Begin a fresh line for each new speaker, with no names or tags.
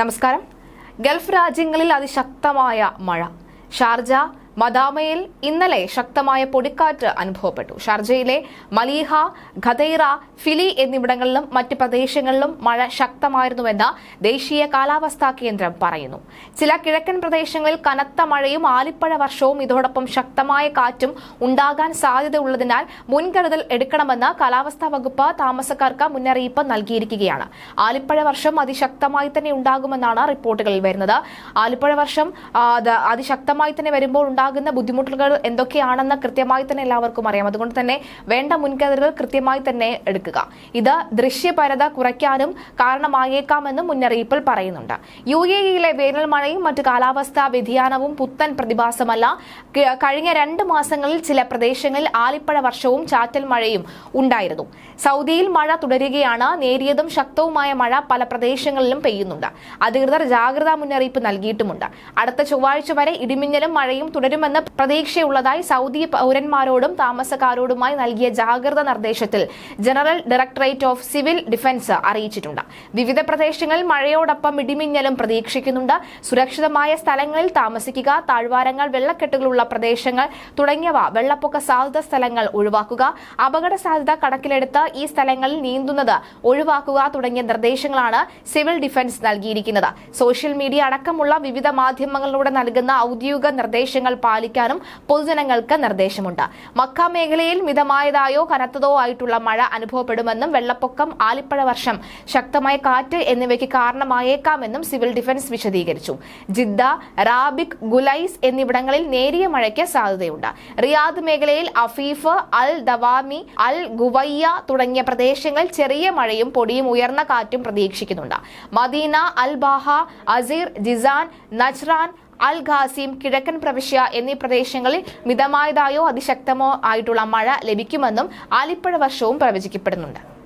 നമസ്കാരം. ഗൾഫ് രാജ്യങ്ങളിൽ അതിശക്തമായ മഴ. ഷാർജ മദാമയിൽ ഇന്നലെ ശക്തമായ പൊടിക്കാറ്റ് അനുഭവപ്പെട്ടു. ഷർജയിലെ മലീഹ ഖതൈറ ഫിലി എന്നിവിടങ്ങളിലും മറ്റ് പ്രദേശങ്ങളിലും മഴ ശക്തമായിരുന്നുവെന്ന് ദേശീയ കാലാവസ്ഥാ കേന്ദ്രം പറയുന്നു. ചില കിഴക്കൻ പ്രദേശങ്ങളിൽ കനത്ത മഴയും ആലിപ്പഴ വർഷവും ഇതോടൊപ്പം ശക്തമായ കാറ്റും ഉണ്ടാകാൻ സാധ്യതയുള്ളതിനാൽ മുൻകരുതൽ എടുക്കണമെന്ന് കാലാവസ്ഥാ വകുപ്പ് താമസക്കാർക്ക് മുന്നറിയിപ്പ് നൽകിയിരിക്കുകയാണ്. ആലിപ്പഴ വർഷം അതിശക്തമായി തന്നെ ഉണ്ടാകുമെന്നാണ് റിപ്പോർട്ടുകളിൽ വരുന്നത്. ആലിപ്പഴ വർഷം അതിശക്തമായി തന്നെ വരുമ്പോൾ ഉണ്ടാകുന്ന ബുദ്ധിമുട്ടുകൾ എന്തൊക്കെയാണെന്ന് കൃത്യമായി തന്നെ എല്ലാവർക്കും അറിയാം. അതുകൊണ്ട് തന്നെ വേണ്ട മുൻകരുതലുകൾ കൃത്യമായി തന്നെ എടുക്കുക. ഇത് ദൃശ്യപരത കുറയ്ക്കാനും കാരണമായേക്കാമെന്നും മുന്നറിയിപ്പിൽ പറയുന്നുണ്ട്. യു എ ഇയിലെ വേനൽ മഴയും മറ്റ് കാലാവസ്ഥാ വ്യതിയാനവും പുത്തൻ പ്രതിഭാസമല്ല. കഴിഞ്ഞ രണ്ട് മാസങ്ങളിൽ ചില പ്രദേശങ്ങളിൽ ആലിപ്പഴ വർഷവും ചാറ്റൽ മഴയും ഉണ്ടായിരുന്നു. സൗദിയിൽ മഴ തുടരുകയാണ്. നേരിയതും ശക്തവുമായ മഴ പല പ്രദേശങ്ങളിലും പെയ്യുന്നുണ്ട്. അധികൃതർ ജാഗ്രതാ മുന്നറിയിപ്പ് നൽകിയിട്ടുമുണ്ട്. അടുത്ത ചൊവ്വാഴ്ച വരെ ഇടിമിന്നലും മഴയും തുടരുമെന്ന് പ്രതീക്ഷയുള്ളതായി സൗദി പൗരന്മാരോടും താമസക്കാരോടുമായി നൽകിയ ജാഗ്രത നിർദ്ദേശത്തിൽ general directorate of civil defence അറിയിച്ചിട്ടുണ്ട്. വിവിധ പ്രദേശങ്ങളിൽ മഴയോടൊപ്പം ഇടിമിന്നലും പ്രതീക്ഷിക്കുന്നുണ്ട്. സുരക്ഷിതമായ സ്ഥലങ്ങളിൽ താമസിക്കുക താഴ്വാരങ്ങൾ വെള്ളക്കെട്ടുകളുള്ള പ്രദേശങ്ങൾ തുടങ്ങിയവ വെള്ളപ്പൊക്ക സാധ്യത സ്ഥലങ്ങൾ ഒഴിവാക്കുക അപകട സാധ്യത കണക്കിലെടുത്ത് ഈ സ്ഥലങ്ങളിൽ നീന്തുന്നത് ഒഴിവാക്കുക തുടങ്ങിയ നിർദ്ദേശങ്ങളാണ് സിവിൽ ഡിഫൻസ് നൽകിയിരിക്കുന്നത്. സോഷ്യൽ മീഡിയ അടക്കമുള്ള വിവിധ മാധ്യമങ്ങളിലൂടെ നൽകുന്ന ഔദ്യോഗിക നിർദ്ദേശങ്ങൾ പാലിക്കാനും പൊതുജനങ്ങൾക്ക് നിർദ്ദേശമുണ്ട്. മക്ക മേഖലയിൽ മിതമായതായോ കനത്തതോ ആയിട്ടുള്ള മഴ അനുഭവപ്പെടുമെന്നും വെള്ളപ്പൊക്കം ആലിപ്പഴ വർഷം ശക്തമായ കാറ്റ് എന്നിവയ്ക്ക് കാരണമായേക്കാമെന്നും സിവിൽ ഡിഫൻസ് വിശദീകരിച്ചു. ജിദ്ദ റാബിക് ഗുലൈസ് എന്നിവിടങ്ങളിൽ നേരിയ മഴയ്ക്ക് സാധ്യതയുണ്ട്. റിയാദ് മേഖലയിൽ അഫീഫ് അൽ ദവാമി അൽ ഗുവയ്യ തുടങ്ങിയ പ്രദേശങ്ങളിൽ ചെറിയ മഴയും പൊടിയും ഉയർന്ന കാറ്റും പ്രതീക്ഷിക്കുന്നുണ്ട്. Medina Al Baha Asir Jizan Najran Al Qassim കിഴക്കൻ പ്രവിശ്യ എന്നീ പ്രദേശങ്ങളിൽ മിതമായതായോ അതിശക്തമോ ആയിട്ടുള്ള മഴ ലഭിക്കുമെന്നും ആലിപ്പഴ വർഷവും പ്രവചിക്കപ്പെടുന്നുണ്ട്.